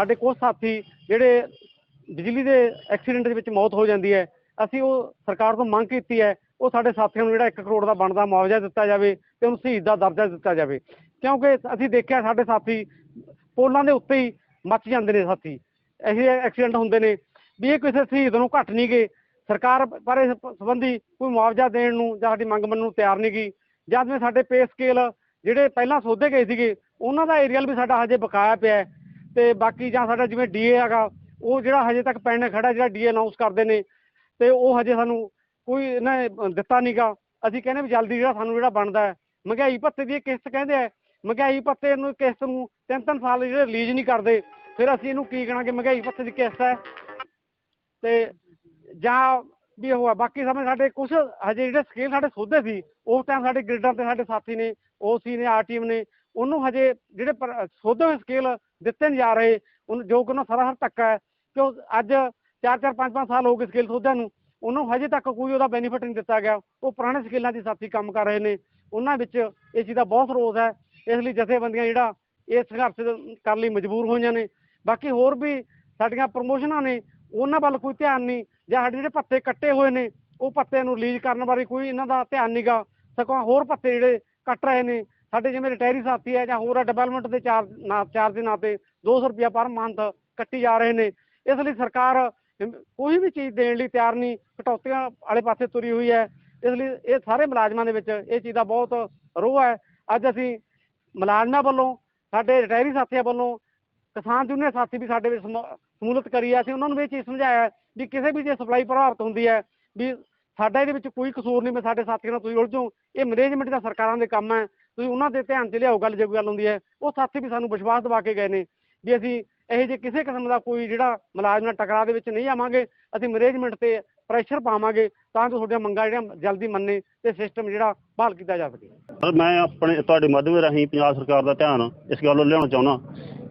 ਸਾਡੇ ਕੁਝ ਸਾਥੀ ਜਿਹੜੇ ਬਿਜਲੀ ਦੇ ਐਕਸੀਡੈਂਟ ਦੇ ਵਿੱਚ ਮੌਤ ਹੋ ਜਾਂਦੀ ਹੈ, ਅਸੀਂ ਉਹ ਸਰਕਾਰ ਤੋਂ ਮੰਗ ਕੀਤੀ ਹੈ, ਉਹ ਸਾਡੇ ਸਾਥੀਆਂ ਨੂੰ ਜਿਹੜਾ 1 ਕਰੋੜ ਦਾ ਬਣਦਾ ਮੁਆਵਜ਼ਾ ਦਿੱਤਾ ਜਾਵੇ ਤੇ ਉਹਨੂੰ ਸ਼ਹੀਦ ਦਾ ਦਰਜਾ ਦਿੱਤਾ ਜਾਵੇ। ਕਿਉਂਕਿ ਅਸੀਂ ਦੇਖਿਆ ਸਾਡੇ ਸਾਥੀ ਪੋਲਾਂ ਦੇ ਉੱਤੇ ਹੀ ਮੱਚ ਜਾਂਦੇ ਨੇ ਸਾਥੀ। ਇਹੋ ਜਿਹੇ ਐਕਸੀਡੈਂਟ ਹੁੰਦੇ ਨੇ ਵੀ ਇਹ ਕਿਸੇ ਸ਼ਹੀਦ ਨੂੰ ਘੱਟ ਨਹੀਂ ਗਏ। ਸਰਕਾਰ ਪਰ ਇਸ ਸੰਬੰਧੀ ਕੋਈ ਮੁਆਵਜ਼ਾ ਦੇਣ ਨੂੰ ਜਾਂ ਸਾਡੀ ਮੰਗ ਮੰਨਣ ਨੂੰ ਤਿਆਰ ਨਹੀਂ ਗਈ। ਜਦ ਮੈਂ ਸਾਡੇ ਪੇ ਸਕੇਲ ਜਿਹੜੇ ਪਹਿਲਾਂ ਸੋਧੇ ਗਏ ਸੀਗੇ, ਉਹਨਾਂ ਦਾ ਏਰੀਅਲ ਵੀ ਸਾਡਾ ਹਜੇ ਬਕਾਇਆ ਪਿਆ ਤੇ ਬਾਕੀ ਜਾਂ ਸਾਡਾ ਜਿਵੇਂ ਡੀਏ ਹੈਗਾ ਉਹ ਜਿਹੜਾ ਹਜੇ ਤੱਕ ਪੈਂਡ ਖੜਾ ਜਿਹੜਾ ਡੀਏ ਅਨਾਉਂਸ ਕਰਦੇ ਨੇ ਤੇ ਉਹ ਹਜੇ ਸਾਨੂੰ ਕੋਈ ਇਹਨਾਂ ਨੇ ਅ, ਦਿੱਤਾ ਨਹੀਂਗਾ ਅਸੀਂ ਕਹਿੰਦੇ ਵੀ ਜਲਦੀ ਜਿਹੜਾ ਸਾਨੂੰ ਜਿਹੜਾ ਬਣਦਾ ਹੈ। ਮਹਿੰਗਾਈ ਭੱਤੇ ਦੀ ਇਹ ਕਿਸ਼ਤ ਕਹਿੰਦੇ ਆ। ਮਹਿੰਗਾਈ ਭੱਤੇ ਨੂੰ ਕਿਸ਼ਤ ਨੂੰ ਤਿੰਨ ਤਿੰਨ ਸਾਲ ਜਿਹੜੇ ਰਿਲੀਜ਼ ਨਹੀਂ ਕਰਦੇ। ਫਿਰ ਅਸੀਂ ਇਹਨੂੰ ਕੀ ਕਹਾਂਗੇ ਮਹਿੰਗਾਈ ਭੱਤੇ ਦੀ ਕਿਸ਼ਤ ਹੈ। ਤੇ ਜਾਂ ਵੀ ਉਹ ਆ ਬਾਕੀ ਸਮੇਂ ਸਾਡੇ ਕੁਝ ਹਜੇ ਜਿਹੜੇ ਸਕੇਲ ਸਾਡੇ ਸੋਧੇ ਸੀ ਉਸ ਟਾਈਮ ਸਾਡੇ ਗ੍ਰਿਡਾਂ ਤੇ ਸਾਡੇ ਸਾਥੀ ਨੇ ਓਸੀ ਨੇ ਆਰਟੀਐਮ ਨੇ ਉਹਨੂੰ ਹਜੇ ਜਿਹੜੇ ਪਰ- ਸੋਧੇ ਹੋਏ ਸਕੇਲ ਦਿੱਤੇ ਨਹੀਂ ਜਾ ਰਹੇ ਉਹਨੂੰ ਜੋ ਕਿ ਉਹਨਾਂ ਸਾਰਾ ਹਰ ਧੱਕਾ ਹੈ ਕਿ ਉਹ ਅੱਜ 4-4 5-5 ਸਾਲ ਹੋ ਗਏ ਸਕੇਲ ਸੋਧਿਆਂ ਨੂੰ, ਉਹਨੂੰ ਹਜੇ ਤੱਕ ਕੋਈ ਉਹਦਾ ਬੈਨੀਫਿਟ ਨਹੀਂ ਦਿੱਤਾ ਗਿਆ, ਉਹ ਪੁਰਾਣੇ ਸਕੇਲਾਂ ਦੇ ਸਾਥੀ ਕੰਮ ਕਰ ਰਹੇ ਨੇ, ਉਹਨਾਂ ਵਿੱਚ ਇਹ ਚੀਜ਼ ਦਾ ਬਹੁਤ ਰੋਸ ਹੈ, ਇਸ ਲਈ ਜਥੇਬੰਦੀਆਂ ਜਿਹੜਾ ਇਹ ਸੰਘਰਸ਼ ਕਰਨ ਲਈ ਮਜਬੂਰ ਹੋਈਆਂ ਨੇ, ਬਾਕੀ ਹੋਰ ਵੀ ਸਾਡੀਆਂ ਪ੍ਰਮੋਸ਼ਨਾਂ ਨੇ, ਉਹਨਾਂ ਵੱਲ ਕੋਈ ਧਿਆਨ ਨਹੀਂ, ਜਾਂ ਸਾਡੇ ਜਿਹੜੇ ਪੱਤੇ ਕੱਟੇ ਹੋਏ ਨੇ, ਉਹ ਪੱਤੇ ਨੂੰ ਰਿਲੀਜ਼ ਕਰਨ ਬਾਰੇ ਕੋਈ ਇਹਨਾਂ ਦਾ ਧਿਆਨ ਨਹੀਂਗਾ ਸਗੋਂ ਹੋਰ ਪੱਤੇ ਜਿਹੜੇ ਕੱਟ ਰਹੇ ਨੇ ਸਾਡੇ ਜਿਵੇਂ ਰਿਟਾਇਰੀ ਸਾਥੀ ਹੈ ਜਾਂ ਹੋਰ ਆ ਡਿਵੈਲਪਮੈਂਟ ਦੇ ਚਾਰਜ ਨਾ ਚਾਰਜ ਦੇ ਨਾਂ ਤੇ 200 ਰੁਪਇਆ ਪਰ ਮੰਥ ਕੱਟੀ ਜਾ ਰਹੇ ਨੇ। ਇਸ ਲਈ ਸਰਕਾਰ ਕੋਈ ਵੀ ਚੀਜ਼ ਦੇਣ ਲਈ ਤਿਆਰ ਨਹੀਂ, ਕਟੌਤੀਆਂ ਵਾਲੇ ਪਾਸੇ ਤੁਰੀ ਹੋਈ ਹੈ। ਇਸ ਲਈ ਇਹ ਸਾਰੇ ਮੁਲਾਜ਼ਮਾਂ ਦੇ ਵਿੱਚ ਇਹ ਚੀਜ਼ ਦਾ ਬਹੁਤ ਰੋਹ ਹੈ। ਅੱਜ ਅਸੀਂ ਮੁਲਾਜ਼ਮਾਂ ਵੱਲੋਂ, ਸਾਡੇ ਰਿਟਾਇਰੀ ਸਾਥੀਆਂ ਵੱਲੋਂ, ਕਿਸਾਨ ਜੂਨੀਅਰ ਸਾਥੀ ਵੀ ਸਾਡੇ ਵਿੱਚ ਸਮੂ- ਸਮੂਲਤ ਕਰੀ ਹੈ। ਅਸੀਂ ਉਹਨਾਂ ਨੂੰ ਵੀ ਇਹ ਚੀਜ਼ ਸਮਝਾਇਆ ਵੀ ਕਿਸੇ ਵੀ ਜੇ ਸਪਲਾਈ ਪ੍ਰਭਾਵਿਤ ਹੁੰਦੀ ਹੈ, ਵੀ ਸਾਡਾ ਇਹਦੇ ਵਿੱਚ ਕੋਈ ਕਸੂਰ ਨਹੀਂ, ਮੈਂ ਸਾਡੇ ਸਾਥੀਆਂ ਨਾਲ ਤੁਸੀਂ ਉਲਝੋ ਇਹ ਮੈਨੇਜਮੈਂਟ ਦਾ ਸਰਕਾਰਾਂ ਦੇ ਕੰਮ ਹੈ। ਤੁਸੀਂ ਉਹਨਾਂ ਦੇ ਧਿਆਨ 'ਚ ਲਿਆਓ, ਗੱਲ ਜੇ ਕੋਈ ਗੱਲ ਹੁੰਦੀ ਹੈ। ਉਹ ਸਾਥੀ ਵੀ ਸਾਨੂੰ ਵਿਸ਼ਵਾਸ ਦਿਵਾ ਕੇ ਗਏ ਨੇ ਵੀ ਅਸੀਂ ਇਹੋ ਜਿਹੇ ਕਿਸੇ ਕਿਸਮ ਦਾ ਕੋਈ ਜਿਹੜਾ ਮੁਲਾਜ਼ਮ ਨਾਲ ਟਕਰਾਅ ਦੇ ਵਿੱਚ ਨਹੀਂ ਆਵਾਂਗੇ, ਅਸੀਂ ਮੈਨੇਜਮੈਂਟ ਤੇ ਪ੍ਰੈਸ਼ਰ ਪਾਵਾਂਗੇ ਤਾਂ ਜੋ ਤੁਹਾਡੀਆਂ ਮੰਗਾਂ ਜਿਹੜੀਆਂ ਜਲਦੀ ਮੰਨੇ ਤੇ ਸਿਸਟਮ ਜਿਹੜਾ ਬਹਾਲ ਕੀਤਾ ਜਾ ਸਕੇ। ਸਰ, ਮੈਂ ਆਪਣੇ, ਤੁਹਾਡੇ ਮਾਧਿਅਮ ਰਾਹੀਂ ਪੰਜਾਬ ਸਰਕਾਰ ਦਾ ਧਿਆਨ ਇਸ ਗੱਲ ਨੂੰ ਲਿਆਉਣਾ ਚਾਹੁੰਦਾ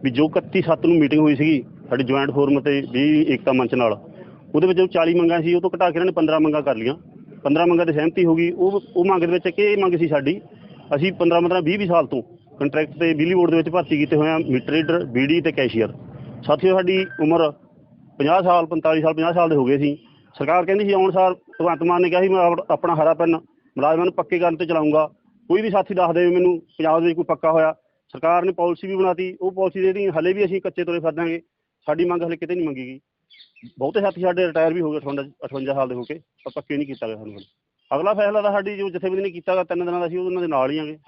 ਵੀ ਜੋ 31 ਸੱਤ ਨੂੰ ਮੀਟਿੰਗ ਹੋਈ ਸੀਗੀ, ਸਾਡੀ ਜੁਆਇੰਟ ਫੋਰਮ ਤੇ 20 ਏਕਤਾ ਮੰਚ ਨਾਲ ਉਹਦੇ ਵਿੱਚ ਉਹ 40 ਮੰਗਾਂ ਸੀ, ਉਹ ਤੋਂ ਘਟਾ ਕੇ ਇਹਨਾਂ ਨੇ 15 ਮੰਗਾਂ ਕਰ ਲਈਆਂ। 15 ਮੰਗਾਂ ਤੇ ਸਹਿਮਤੀ ਹੋ ਗਈ। ਉਹ ਉਹ ਮੰਗ ਦੇ ਵਿੱਚ ਕਿ ਇਹ ਮੰਗ ਸੀ ਸਾਡੀ, ਅਸੀਂ 15 15 20 20 ਸਾਲ ਤੋਂ ਕੰਟਰੈਕਟ ਤੇ ਬਿਜਲੀ ਬੋਰਡ ਦੇ ਵਿੱਚ ਭਰਤੀ ਕੀਤੇ ਹੋਏ ਆ ਮੀਟਰ ਰੀਡਰ ਬੀਡੀ ਤੇ ਕੈਸ਼ੀਅਰ ਸਾਥੀਓ, ਸਾਡੀ ਉਮਰ 50 ਸਾਲ 45 ਸਾਲ 50 ਸਾਲ ਦੇ ਹੋ ਗਏ ਸੀ। ਸਰਕਾਰ ਕਹਿੰਦੀ ਸੀ, ਆਉਣ ਸਾਰ ਭਗਵੰਤ ਮਾਨ ਨੇ ਕਿਹਾ ਸੀ, ਮੈਂ ਆਪਣਾ ਹਰਾ ਪੈਨ ਮੁਲਾਜ਼ਮਾਂ ਨੂੰ ਪੱਕੇ ਕਰਨ ਤੇ ਚਲਾਉਂਗਾ। ਕੋਈ ਵੀ ਸਾਥੀ ਦੱਸ ਦੇਵੇ ਮੈਨੂੰ ਪੰਜਾਬ ਦੇ ਵਿੱਚ ਕੋਈ ਪੱਕਾ ਹੋਇਆ। ਸਰਕਾਰ ਨੇ ਪਾਲਿਸੀ ਵੀ ਬਣਾਤੀ। ਉਹ ਪਾਲਿਸੀ ਜਿਹੜੀ ਹਲੇ ਵੀ ਅਸੀਂ ਕੱਚੇ ਤੁਰੇ ਫਿਰਦਾਂਗੇ। ਸਾਡੀ ਮੰਗ ਹਲੇ ਕਿਤੇ ਨਹੀਂ ਮੰਗੀ ਗਈ। ਬਹੁਤੇ ਸਾਥੀ ਸਾਡੇ ਰਿਟਾਇਰ ਵੀ ਹੋ ਗਏ 58 58 ਸਾਲ ਦੇ ਹੋ ਕੇ ਪਰ ਪੱਕੇ ਨਹੀਂ ਕੀਤਾ ਗਿਆ ਸਾਨੂੰ ਹਲੇ। ਅਗਲਾ ਫੈਸਲਾ ਤਾਂ ਸਾਡੀ ਜੋ ਜਥੇਬੰਦੀ ਨੇ ਕੀਤਾ ਗਾ ਤਿੰਨ ਦਿਨਾਂ ਦਾ ਅਸੀਂ ਉਹਨਾਂ ਦੇ ਨਾਲ ਹੀ ਆਂਗੇ।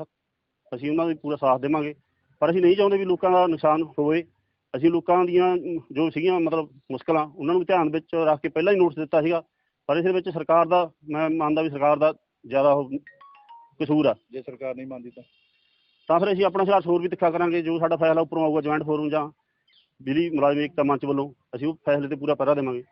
ਅਸੀਂ ਉਹਨਾਂ ਦਾ ਪੂਰਾ ਸਾਥ ਦੇਵਾਂਗੇ। ਪਰ ਅਸੀਂ ਨਹੀਂ ਚਾਹੁੰਦੇ ਵੀ ਲੋਕਾਂ ਦਾ ਨੁਕਸਾਨ ਹੋਵੇ। ਅਸੀਂ ਲੋਕਾਂ ਦੀਆਂ ਜੋ ਸੀਗੀਆਂ ਮਤਲਬ ਮੁਸ਼ਕਲਾਂ ਉਹਨਾਂ ਨੂੰ ਧਿਆਨ ਵਿੱਚ ਰੱਖ ਕੇ ਪਹਿਲਾਂ ਹੀ ਨੋਟਿਸ ਦਿੱਤਾ ਸੀਗਾ। ਪਰ ਇਸ ਦੇ ਵਿੱਚ ਸਰਕਾਰ ਦਾ ਮੈਂ ਮੰਨਦਾ ਵੀ ਸਰਕਾਰ ਦਾ ਜ਼ਿਆਦਾ ਕਸੂਰ ਆ। ਜੇ ਸਰਕਾਰ ਨਹੀਂ ਮੰਨਦੀ ਤਾਂ? ਤਾਂ ਫਿਰ ਅਸੀਂ ਆਪਣਾ ਸੰਘਰਸ਼ ਹੋਰ ਵੀ ਤਿੱਖਾ ਕਰਾਂਗੇ। ਜੋ ਸਾਡਾ ਫੈਸਲਾ ਉੱਪਰੋਂ ਆਊਗਾ ਜੁਆਇੰਟ ਫੋਰਮ ਜਾਂ ਬਿਜਲੀ ਮੁਲਾਜ਼ਮ ਏਕਤਾ ਮੰਚ ਵੱਲੋਂ ਅਸੀਂ ਉਹ ਫੈਸਲੇ ਤੇ ਪੂਰਾ ਪਹਿਰਾ ਦੇਵਾਂਗੇ।